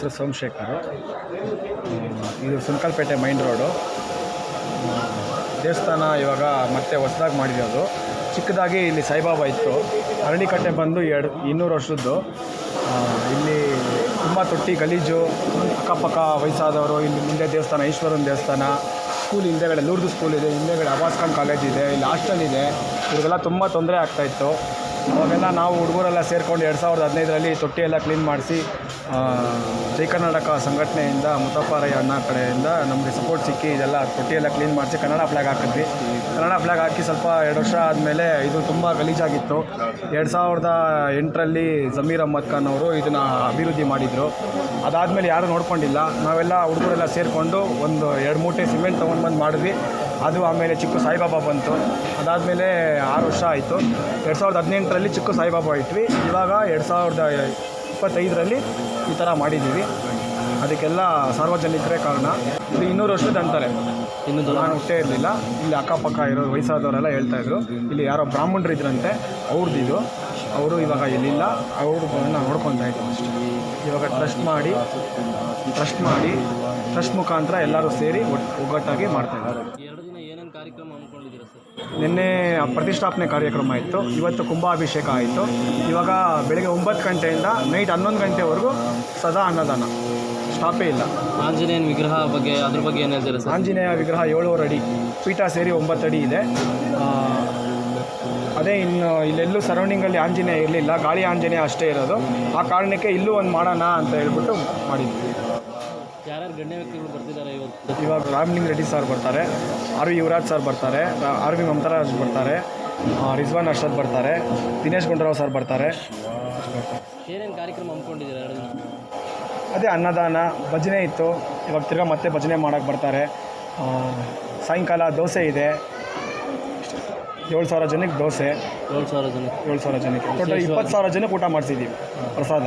ಹೆಸರು ಸೋಮಶೇಖರ್. ಇದು ಸುಂಕಲ್ಪೇಟೆ main road. ದೇವಸ್ಥಾನ ಇವಾಗ ಮತ್ತೆ ಹೊಸದಾಗಿ ಮಾಡಿರೋದು. ಚಿಕ್ಕದಾಗಿ ಇಲ್ಲಿ ಸಾಯಿಬಾಬಾ ಇತ್ತು. ಅರಣಿಕಟ್ಟೆ ಬಂದು ಎರಡು, ಇನ್ನೂರು ವರ್ಷದ್ದು. ಇಲ್ಲಿ ತುಂಬ ತೊಟ್ಟಿ, ಗಲೀಜು, ಅಕ್ಕಪಕ್ಕ ವಯಸ್ಸಾದವರು, ಇಲ್ಲಿ ಮುಂದೆ ದೇವಸ್ಥಾನ, ಈಶ್ವರನ ದೇವಸ್ಥಾನ, ಸ್ಕೂಲ್ ಹಿಂದೆಗಡೆ, ಲೂರ್ದು ಸ್ಕೂಲ್ ಇದೆ, ಹಿಂದೆಗಡೆ ಅಬಾಸ್ ಕಾಲೇಜ್ ಇದೆ, ಇಲ್ಲಿ ಹಾಸ್ಟೆಲ್ ಇದೆ. ಇವ್ರಿಗೆಲ್ಲ ತುಂಬ ತೊಂದರೆ ಆಗ್ತಾಯಿತ್ತು ಅವಾಗೆಲ್ಲ ನಾವು ಹುಡುಗರೆಲ್ಲ ಸೇರಿಕೊಂಡು ಎರಡು ಸಾವಿರದ ಹದಿನೈದರಲ್ಲಿ ತೊಟ್ಟಿ ಎಲ್ಲ ಕ್ಲೀನ್ ಮಾಡಿಸಿ ಜೈ ಕರ್ನಾಟಕ ಸಂಘಟನೆಯಿಂದ ಮುತ್ತಪ್ಪಾರಯ್ಯ ಅಣ್ಣ ಕಡೆಯಿಂದ ನಮಗೆ ಸಪೋರ್ಟ್ ಸಿಕ್ಕಿ ಇದೆಲ್ಲ ತೊಟ್ಟಿಯೆಲ್ಲ ಕ್ಲೀನ್ ಮಾಡಿಸಿ ಕನ್ನಡ ಫ್ಲ್ಯಾಗ್ ಹಾಕಿದ್ವಿ. ಕನ್ನಡ ಫ್ಲ್ಯಾಗ್ ಹಾಕಿ ಸ್ವಲ್ಪ ಎರಡು ವರ್ಷ ಆದಮೇಲೆ ಇದು ತುಂಬ ಗಲೀಜಾಗಿತ್ತು. ಎರಡು ಸಾವಿರದ ಎಂಟರಲ್ಲಿ ಜಮೀರ್ ಅಹ್ಮದ್ ಖಾನ್ ಅವರು ಇದನ್ನು ಅಭಿವೃದ್ಧಿ ಮಾಡಿದರು. ಅದಾದಮೇಲೆ ಯಾರೂ ನೋಡ್ಕೊಂಡಿಲ್ಲ. ನಾವೆಲ್ಲ ಹುಡುಗರೆಲ್ಲ ಸೇರಿಕೊಂಡು ಒಂದು ಎರಡು ಮೂಟೆ ಸಿಮೆಂಟ್ ತೊಗೊಂಡು ಬಂದು ಮಾಡಿದ್ವಿ. ಅದು ಆಮೇಲೆ ಚಿಕ್ಕ ಸಾಯಿಬಾಬಾ ಬಂತು. ಅದಾದಮೇಲೆ ಆರು ವರ್ಷ ಆಯಿತು. ಎರಡು ಸಾವಿರದ ಹದಿನೆಂಟರಲ್ಲಿ ಚಿಕ್ಕ ಸಾಯಿಬಾಬಾ ಇಟ್ವಿ. ಇವಾಗ ಎರಡು ಸಾವಿರದ ಇಪ್ಪತ್ತೈದರಲ್ಲಿ ಈ ಥರ ಮಾಡಿದ್ದೀವಿ. ಅದಕ್ಕೆಲ್ಲ ಸಾರ್ವಜನಿಕರೇ ಕಾರಣ. ಇದು ಇನ್ನೂರು ವರ್ಷದ ಅಂತಾರೆ. ಇನ್ನು ನಾನು ಹುಟ್ಟೇ ಇರಲಿಲ್ಲ. ಇಲ್ಲಿ ಅಕ್ಕಪಕ್ಕ ಇರೋ ವಯಸ್ಸಾದವರೆಲ್ಲ ಹೇಳ್ತಾಯಿದ್ರು ಇಲ್ಲಿ ಯಾರೋ ಬ್ರಾಹ್ಮಣರು ಇದ್ರಂತೆ ಅವ್ರದ್ದು ಇದು. ಅವರು ಇವಾಗ ಇಲ್ಲಿಲ್ಲ ಅವರು ನೋಡ್ಕೊತಾ ಇದ್ದರು ಅಷ್ಟೇ. ಇವಾಗ ಟ್ರಸ್ಟ್ ಮಾಡಿ ಟ್ರಸ್ಟ್ ಮಾಡಿ ಟ್ರಸ್ಟ್ ಮುಖಾಂತರ ಎಲ್ಲರೂ ಸೇರಿ ಒಟ್ಟು ಒಗ್ಗಟ್ಟಾಗಿ ಮಾಡ್ತಾಯಿದ್ದಾರೆ ಕಾರ್ಯಕ್ರಮ ಹಮ್ಮಿಕೊಂಡಿದ್ದೀರಾ ಸರ್? ನಿನ್ನೆ ಪ್ರತಿಷ್ಠಾಪನೆ ಕಾರ್ಯಕ್ರಮ ಇತ್ತು. ಇವತ್ತು ಕುಂಭಾಭಿಷೇಕ ಆಯಿತು. ಇವಾಗ ಬೆಳಗ್ಗೆ ಒಂಬತ್ತು ಗಂಟೆಯಿಂದ ನೈಟ್ ಹನ್ನೊಂದು ಗಂಟೆವರೆಗೂ ಸದಾ ಅನ್ನದಾನ. ಸ್ಟಾಪೇ ಇಲ್ಲ. ಆಂಜನೇಯನ ವಿಗ್ರಹ ಬಗ್ಗೆ ಅದ್ರ ಬಗ್ಗೆ ಏನು ಹೇಳ್ತೀರಾ ಸರ್? ಆಂಜನೇಯ ವಿಗ್ರಹ ಏಳುವರೆ ಅಡಿ. ಪೀಠ ಸೇರಿ ಒಂಬತ್ತು ಅಡಿ ಇದೆ. ಆ, ಅದೇ ಇನ್ನು ಇಲ್ಲೆಲ್ಲೂ ಸರೌಂಡಿಂಗಲ್ಲಿ ಆಂಜನೇಯ ಇರಲಿಲ್ಲ. ಗಾಳಿ ಆಂಜನೇಯ ಅಷ್ಟೇ ಇರೋದು. ಆ ಕಾರಣಕ್ಕೆ ಇಲ್ಲೂ ಒಂದು ಮಾಡೋಣ ಅಂತ ಹೇಳ್ಬಿಟ್ಟು ಮಾಡಿದ್ವಿ. ಯಾರ್ಯಾರು ಗಣ್ಯ ವ್ಯಕ್ತಿಗಳು ಬರ್ತಿದ್ದಾರೆ ಇವತ್ತು? ಇವಾಗ ರಾಮಲಿಂಗ್ ರೆಡ್ಡಿ ಸರ್ ಬರ್ತಾರೆ ಆರ್ ವಿ ಯುವರಾಜ್ ಸರ್ ಬರ್ತಾರೆ ಆರ್ ವಿ ಮಮತಾರಾಜ್ ಬರ್ತಾರೆ ರಿಜ್ವಾನ್ ಅರ್ಷದ್ ಬರ್ತಾರೆ ದಿನೇಶ್ ಗುಂಡೂರಾವ್ ಸರ್ ಬರ್ತಾರೆ. ಏನೇನು ಕಾರ್ಯಕ್ರಮ ಹಮ್ಮಿಕೊಂಡಿದ್ದೀರಾ ಎರಡು ದಿನ? ಅದೇ ಅನ್ನದಾನ ಭಜನೆ ಇತ್ತು. ಇವಾಗ ತಿರ್ಗಾ ಮತ್ತೆ ಭಜನೆ ಮಾಡೋಕ್ಕೆ ಬರ್ತಾರೆ. ಸಾಯಂಕಾಲ ದೋಸೆ ಇದೆ. ಏಳು ಸಾವಿರ ಜನಕ್ಕೆ ದೋಸೆ. ಏಳು ಸಾವಿರ ಜನ ಏಳು ಸಾವಿರ ಜನಕ್ಕೆ. ಟೋಟಲ್ ಇಪ್ಪತ್ತು ಸಾವಿರ ಜನಕ್ಕೆ ಊಟ ಮಾಡಿಸಿದ್ದೀವಿ ಪ್ರಸಾದ.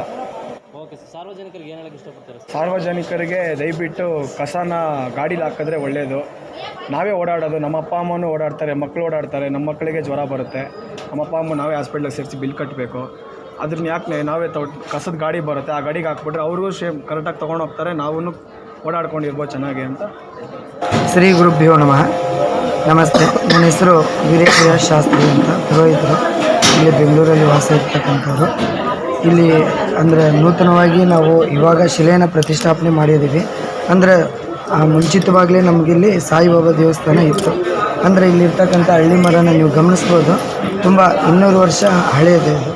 ಓಕೆ ಸರ್ ಸಾರ್ವಜನಿಕರಿಗೆ ಏನು ಹೇಳಕ್ಕೆ ಇಷ್ಟಪಡ್ತಾರೆ ಸರ್? ಸಾರ್ವಜನಿಕರಿಗೆ ದಯವಿಟ್ಟು ಕಸನ ಗಾಡೀಲಿ ಹಾಕಿದ್ರೆ ಒಳ್ಳೆಯದು ನಾವೇ ಓಡಾಡೋದು ನಮ್ಮ ಅಪ್ಪ ಅಮ್ಮನೂ ಓಡಾಡ್ತಾರೆ ಮಕ್ಕಳು ಓಡಾಡ್ತಾರೆ ನಮ್ಮ ಮಕ್ಕಳಿಗೆ ಜ್ವರ ಬರುತ್ತೆ. ನಮ್ಮ ಅಪ್ಪ ಅಮ್ಮ ನಾವೇ ಹಾಸ್ಪಿಟ್ಲಿಗೆ ಸೇರಿಸಿ ಬಿಲ್ ಕಟ್ಟಬೇಕು ಅದ್ರನ್ನ ಯಾಕೆ ನಾವೇ ತೊ ಕಸದ ಗಾಡಿ ಬರುತ್ತೆ ಆ ಗಾಡಿಗೆ ಹಾಕ್ಬಿಟ್ರೆ ಅವ್ರಿಗೂ ಸೇಮ್ ಕರೆಕ್ಟಾಗಿ ತೊಗೊಂಡು ಹೋಗ್ತಾರೆ ನಾವೂ ಓಡಾಡ್ಕೊಂಡಿರ್ಬೋದು ಚೆನ್ನಾಗಿ ಅಂತ. ಶ್ರೀ ಗುರುಭ್ಯೋ ನಮಃ. ನಮಸ್ತೆ. ನನ್ನ ಹೆಸರು ವೀರೇಶ್ವರ ಶಾಸ್ತ್ರಿ ಅಂತ ಪುರೋಹಿತರು ಇಲ್ಲಿ ಬೆಂಗಳೂರಲ್ಲಿ ವಾಸ ಇರ್ತಕ್ಕಂಥವ್ರು. ಇಲ್ಲಿ ಅಂದರೆ ನೂತನವಾಗಿ ನಾವು ಇವಾಗ ಶಿಲೆಯನ್ನು ಪ್ರತಿಷ್ಠಾಪನೆ ಮಾಡಿದ್ದೀವಿ. ಅಂದರೆ ಮುಂಚಿತವಾಗಲೇ ನಮಗಿಲ್ಲಿ ಸಾಯಿಬಾಬಾ ದೇವಸ್ಥಾನ ಇತ್ತು. ಅಂದರೆ, ಇಲ್ಲಿರ್ತಕ್ಕಂಥ ಹಳ್ಳಿ ಮರನ ನೀವು ಗಮನಿಸ್ಬೋದು. ತುಂಬ ಇನ್ನೂರು ವರ್ಷ ಹಳೆಯದು ಇದು.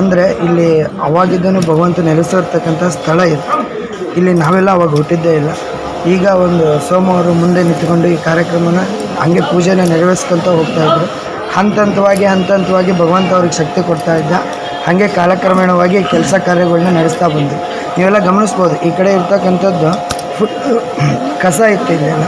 ಅಂದರೆ, ಇಲ್ಲಿ ಅವಾಗಿದ್ದನು ಭಗವಂತ ನೆಲೆಸಿರ್ತಕ್ಕಂಥ ಸ್ಥಳ ಇದು. ಇಲ್ಲಿ ನಾವೆಲ್ಲ ಅವಾಗ ಹುಟ್ಟಿದ್ದೇ ಇಲ್ಲ. ಈಗ ಒಂದು ಸೋಮವಾರ ಮುಂದೆ ನಿಂತ್ಕೊಂಡು ಈ ಕಾರ್ಯಕ್ರಮನ ಹಂಗೆ ಪೂಜೆನ ನೆರವೇರಿಸ್ಕೊತ ಹೋಗ್ತಾ ಇದ್ರು. ಹಂತ ಹಂತವಾಗಿ ಹಂತ ಹಂತವಾಗಿ ಭಗವಂತ ಅವ್ರಿಗೆ ಶಕ್ತಿ ಕೊಡ್ತಾ ಇದ್ದ. ಹಾಗೆ ಕಾಲಕ್ರಮೇಣವಾಗಿ ಕೆಲಸ ಕಾರ್ಯಗಳನ್ನ ನಡೆಸ್ತಾ ಬಂದ್ವಿ. ನೀವೆಲ್ಲ ಗಮನಿಸ್ಬೋದು, ಈ ಕಡೆ ಇರ್ತಕ್ಕಂಥದ್ದು ಫುಲ್ ಕಸ ಇತ್ತು ಇಲ್ಲೆಲ್ಲ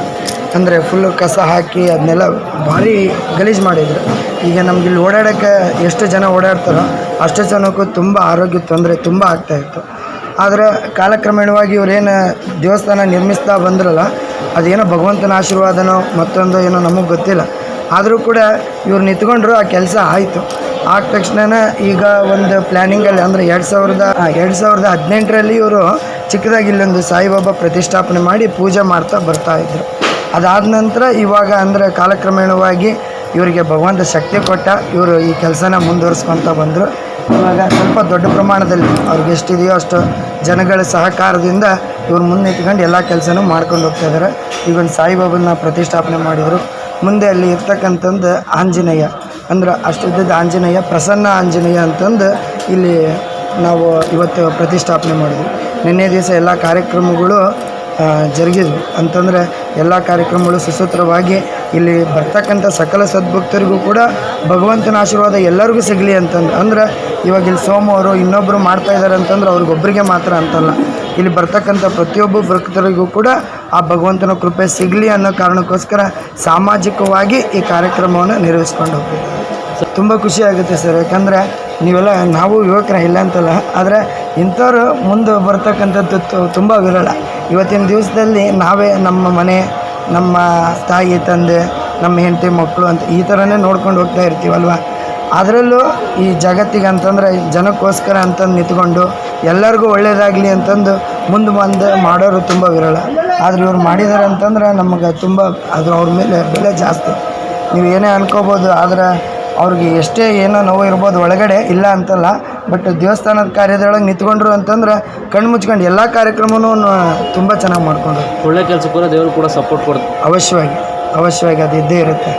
ಅಂದರೆ ಫುಲ್ಲು ಕಸ ಹಾಕಿ ಅದನ್ನೆಲ್ಲ ಭಾರಿ ಗಲೀಜು ಮಾಡಿದ್ರು. ಈಗ ನಮ್ಗೆ ಇಲ್ಲಿ ಓಡಾಡೋಕ್ಕೆ ಎಷ್ಟು ಜನ ಓಡಾಡ್ತಾರೋ ಅಷ್ಟು ಜನಕ್ಕೂ ತುಂಬ ಆರೋಗ್ಯ ತೊಂದರೆ ತುಂಬ ಆಗ್ತಾಯಿತ್ತು ಆದರೆ ಕಾಲಕ್ರಮೇಣವಾಗಿ ಇವರೇನು ದೇವಸ್ಥಾನ ನಿರ್ಮಿಸ್ತಾ ಬಂದ್ರಲ್ಲ, ಅದೇನೋ ಭಗವಂತನ ಆಶೀರ್ವಾದನೋ ಮತ್ತೊಂದು ಏನೋ ನಮಗೆ ಗೊತ್ತಿಲ್ಲ. ಆದರೂ ಕೂಡ ಇವ್ರು ನಿಂತ್ಕೊಂಡ್ರು, ಆ ಕೆಲಸ ಆಯಿತು. ಆದ ತಕ್ಷಣ ಈಗ ಒಂದು ಪ್ಲ್ಯಾನಿಂಗಲ್ಲಿ ಅಂದರೆ ಎರಡು ಸಾವಿರದ ಎರಡು ಸಾವಿರದ ಹದಿನೆಂಟರಲ್ಲಿ ಇವರು ಚಿಕ್ಕದಾಗಿ ಇಲ್ಲೊಂದು ಸಾಯಿಬಾಬಾ ಪ್ರತಿಷ್ಠಾಪನೆ ಮಾಡಿ ಪೂಜೆ ಮಾಡ್ತಾ ಬರ್ತಾ ಇದ್ರು. ಅದಾದ ನಂತರ ಇವಾಗ ಅಂದರೆ ಕಾಲಕ್ರಮೇಣವಾಗಿ ಇವರಿಗೆ ಭಗವಂತ ಶಕ್ತಿ ಕೊಟ್ಟ ಇವರು ಈ ಕೆಲಸನ ಮುಂದುವರಿಸ್ಕೊತ ಬಂದರು. ಇವಾಗ ಸ್ವಲ್ಪ ದೊಡ್ಡ ಪ್ರಮಾಣದಲ್ಲಿ ಅವ್ರಿಗೆ ಎಷ್ಟಿದೆಯೋ ಅಷ್ಟು ಜನಗಳ ಸಹಕಾರದಿಂದ ಇವ್ರು ಮುಂದೆ ಇಟ್ಕೊಂಡು ಎಲ್ಲ ಕೆಲಸನೂ ಮಾಡ್ಕೊಂಡು ಹೋಗ್ತಾ ಇದ್ದಾರೆ ಈಗ ಸಾಯಿಬಾಬನ್ನ ಸಾಯಿಬಾಬನ ಪ್ರತಿಷ್ಠಾಪನೆ ಮಾಡಿದರು. ಮುಂದೆ ಅಲ್ಲಿ ಇರ್ತಕ್ಕಂಥದ್ದು ಆಂಜನೇಯ. ಅಂದ್ರೆ ಅಷ್ಟುದ್ದದ ಆಂಜನೇಯ, ಪ್ರಸನ್ನ ಆಂಜನೇಯ ಅಂತಂದು ಇಲ್ಲಿ ನಾವು ಇವತ್ತು ಪ್ರತಿಷ್ಠಾಪನೆ ಮಾಡಿದ್ವಿ. ನಿನ್ನೆ ದಿವಸ ಎಲ್ಲ ಕಾರ್ಯಕ್ರಮಗಳು ಜರುಗಿದ್ವು. ಅಂತಂದರೆ ಎಲ್ಲ ಕಾರ್ಯಕ್ರಮಗಳು ಸುಸೂತ್ರವಾಗಿ ಇಲ್ಲಿ ಬರ್ತಕ್ಕಂಥ ಸಕಲ ಸದ್ಭಕ್ತರಿಗೂ ಕೂಡ ಭಗವಂತನ ಆಶೀರ್ವಾದ ಎಲ್ಲರಿಗೂ ಸಿಗಲಿ ಅಂತಂದು. ಅಂದ್ರೆ ಇವಾಗ ಇಲ್ಲಿ ಸೋಮವಾರ ಇನ್ನೊಬ್ಬರು ಮಾಡ್ತಾ ಇದ್ದಾರೆ ಅಂತಂದ್ರೆ ಅವ್ರಿಗೊಬ್ಬರಿಗೆ ಮಾತ್ರ ಅಂತಲ್ಲ. ಇಲ್ಲಿ ಬರ್ತಕ್ಕಂಥ ಪ್ರತಿಯೊಬ್ಬ ಭಕ್ತರಿಗೂ ಕೂಡ ಆ ಭಗವಂತನ ಕೃಪೆ ಸಿಗಲಿ ಅನ್ನೋ ಕಾರಣಕ್ಕೋಸ್ಕರ ಸಾಮಾಜಿಕವಾಗಿ ಈ ಕಾರ್ಯಕ್ರಮವನ್ನು ನಿರ್ವಹಿಸ್ಕೊಂಡು ಹೋಗ್ತೀವಿ ತುಂಬ ಖುಷಿ ಆಗುತ್ತೆ ಸರ್, ಯಾಕಂದರೆ ನೀವೆಲ್ಲ, ನಾವು ಯುವಕರ ಇಲ್ಲ ಅಂತಲ್ಲ, ಆದರೆ ಇಂಥವ್ರು ಮುಂದೆ ಬರ್ತಕ್ಕಂಥದ್ದು ತುಂಬ ವಿರಳ. ಇವತ್ತಿನ ದಿವಸದಲ್ಲಿ ನಾವೇ ನಮ್ಮ ಮನೆ, ನಮ್ಮ ತಾಯಿ, ತಂದೆ, ನಮ್ಮ ಹೆಂಡತಿ, ಮಕ್ಕಳು ಅಂತ ಈ ಥರನೇ ನೋಡ್ಕೊಂಡು ಹೋಗ್ತಾ ಇರ್ತೀವಲ್ವ? ಅದರಲ್ಲೂ ಈ ಜಗತ್ತಿಗೆ ಅಂತಂದ್ರೆ ಜನಕ್ಕೋಸ್ಕರ ಅಂತಂದು ನಿಂತ್ಕೊಂಡು ಎಲ್ಲರಿಗೂ ಒಳ್ಳೇದಾಗಲಿ ಅಂತಂದು ಮುಂದೆ ಬಂದು ಮಾಡೋರು ತುಂಬ ವಿರಳ. ಆದ್ರೆ ಇವ್ರು ಮಾಡಿದ್ದಾರೆ ಅಂತಂದ್ರೆ ನಮಗೆ ತುಂಬ ಅದು ಅವ್ರ ಮೇಲೆ ಬೆಲೆ ಜಾಸ್ತಿ. ನೀವು ಏನೇ ಅನ್ಕೋಬೋದು ಆದ್ರೆ ಅವ್ರಿಗೆ ಎಷ್ಟೇ ಏನೋ ನೋವು ಇರ್ಬೋದು ಒಳಗಡೆ ಇಲ್ಲ ಅಂತಲ್ಲ ಬಟ್ ದೇವಸ್ಥಾನದ ಕಾರ್ಯದೊಳಗೆ ನಿಂತ್ಕೊಂಡ್ರು ಅಂತಂದ್ರೆ ಕಣ್ಣು ಮುಚ್ಕೊಂಡು ಎಲ್ಲ ಕಾರ್ಯಕ್ರಮವೂ ತುಂಬ ಚೆನ್ನಾಗಿ ಮಾಡ್ಕೊಂಡ್ರು. ಒಳ್ಳೆ ಕೆಲಸಕ್ಕೂ ದೇವರು ಕೂಡ ಸಪೋರ್ಟ್ ಕೊಡ್ತಾರೆ. ಅವಶ್ಯವಾಗಿ ಅವಶ್ಯವಾಗಿ ಅದು ಇದ್ದೇ ಇರುತ್ತೆ.